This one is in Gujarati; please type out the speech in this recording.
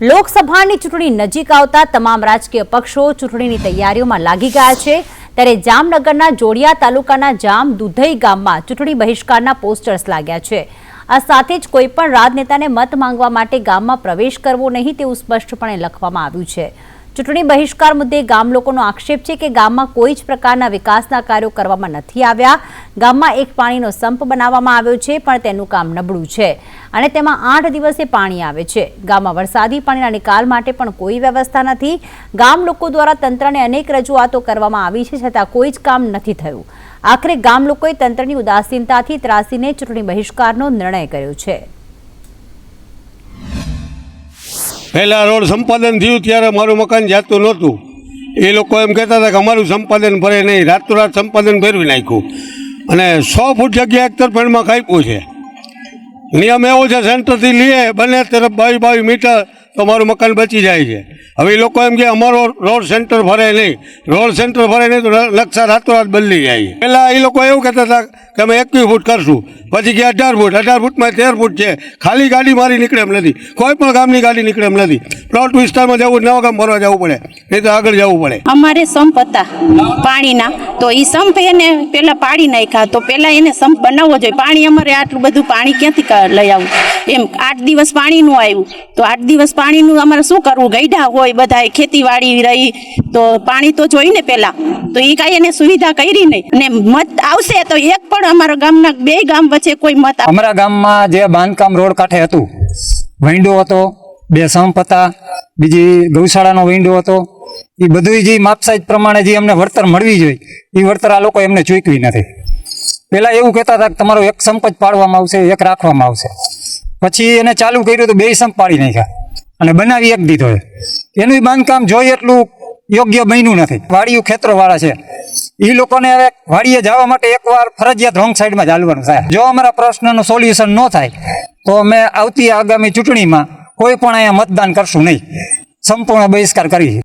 લોકસભાની ચૂંટણી નજીક આવતા તમામ રાજકીય પક્ષો ચૂંટણીની તૈયારીઓમાં લાગી ગયા છે. ત્યારે જામનગરના જોડિયા તાલુકાના જામ દુધઈ ગામમાં ચૂંટણી બહિષ્કારના પોસ્ટર્સ લાગ્યા છે. આ સાથે જ કોઈપણ રાજનેતાને મત માંગવા માટે ગામમાં પ્રવેશ કરવો નહીં તેવું સ્પષ્ટપણે લખવામાં આવ્યું છે. ચૂંટણી બહિષ્કાર મુદ્દે ગામ લોકોનો આક્ષેપ છે કે ગામમાં કોઈ જ પ્રકારના વિકાસના કાર્યો કરવામાં નથી આવ્યા. ગામમાં એક પાણીનો સંપ બનાવવામાં આવ્યો છે, પણ તેનું કામ નબળું છે અને તેમાં આઠ દિવસે પાણી આવે છે. ગામમાં વરસાદી પાણીના નિકાલ માટે પણ કોઈ વ્યવસ્થા નથી. ગામ લોકો દ્વારા તંત્રને અનેક રજૂઆતો કરવામાં આવી છે, છતાં કોઈ જ કામ નથી થયું. આખરે ગામ લોકોએ તંત્રની ઉદાસીનતાથી ત્રાસીને ચૂંટણી બહિષ્કારનો નિર્ણય કર્યો છે. પહેલાં રોડ સંપાદન થયું ત્યારે મારું મકાન જાતું નહોતું. એ લોકો એમ કહેતા હતા કે અમારું સંપાદન ભરે નહીં, રાતોરાત સંપાદન ભેરવી નાખ્યું. અને સો ફૂટ જગ્યા એક તરફેણમાં કાપ્યું છે. નિયમ એવો છે, સેન્ટરથી લઈએ બંને તરફ બાવીસ બાવીસ મીટર તો મારું મકાન બચી જાય છે. હવે લોકો એમ કે અમારો રોડ સેન્ટર ભરે નહીં. રોડ સેન્ટર ભરે નહીં તો નકશા રાતોરાત બદલી જાય પહેલાં એ લોકો એવું કહેતા હતા કે અમે એકવીસ ફૂટ કરશું. પછી કે અઢાર ફૂટ. અઢાર ફૂટમાં તેર ફૂટ છે. ખાલી ગાડી મારી નીકળે એમ નથી. કોઈ પણ ગામની ગાડી નીકળે એમ નથી. પ્લોટ વિસ્તારમાં જવું નવા ગામ ભરવા જવું પડે. નહીં તો આગળ જવું પડે. અમારે સંપ હતા પાણીના. તો એ સંપ એને પહેલાં પાડી નાખ્યા. તો પહેલાં એને સંપ બનાવવો જોઈએ. પાણી અમારે આટલું બધું પાણી ક્યાંથી લઈ આવું? એમ, આઠ દિવસ પાણીનું આવ્યું. તો આઠ દિવસ પાણીનું અમારે શું કરવું? ગઈઢા હોય બધા ખેતીવાડી રહી, તો પાણી તો જોઈ ને પેલા. તો એ કાંઈ એને સુવિધા કરી નહીં. અને મત આવશે તો એક પણ અમારા ગામના બે ગામ વચ્ચે કોઈ મત અમારા ગામમાં જે બાંધકામ રોડ કાંઠે હતું, વૈંડો હતો, બે સંપ હતા બીજી ગૌશાળાનો વૈંડો હતો એ બધું જે માપસાઈજ પ્રમાણે જે અમને વળતર મળવી જોઈએ એ વળતર આ લોકો એમને ચૂકવી નથી. પહેલાં એવું કહેતા હતા કે તમારો એક સંપ જ પાડવામાં આવશે, એક રાખવામાં આવશે. પછી એને ચાલુ કર્યું તો બે સંપ પાડી નાખ્યા. અને બનાવી એક દીધો છે. એનું બાંધકામ જોઈએ એટલું યોગ્ય બન્યું નથી. વાડીયું ખેતરોવાળા છે. એ લોકોને હવે વાડીએ જવા માટે એકવાર ફરજિયાત રોંગ સાઈડમાં ચાલવાનું થાય. જો અમારા પ્રશ્નનું સોલ્યુશન ન થાય, તો અમે આવતી આગામી ચૂંટણીમાં કોઈ પણ અહીંયા મતદાન કરશું નહીં. સંપૂર્ણ બહિષ્કાર કરી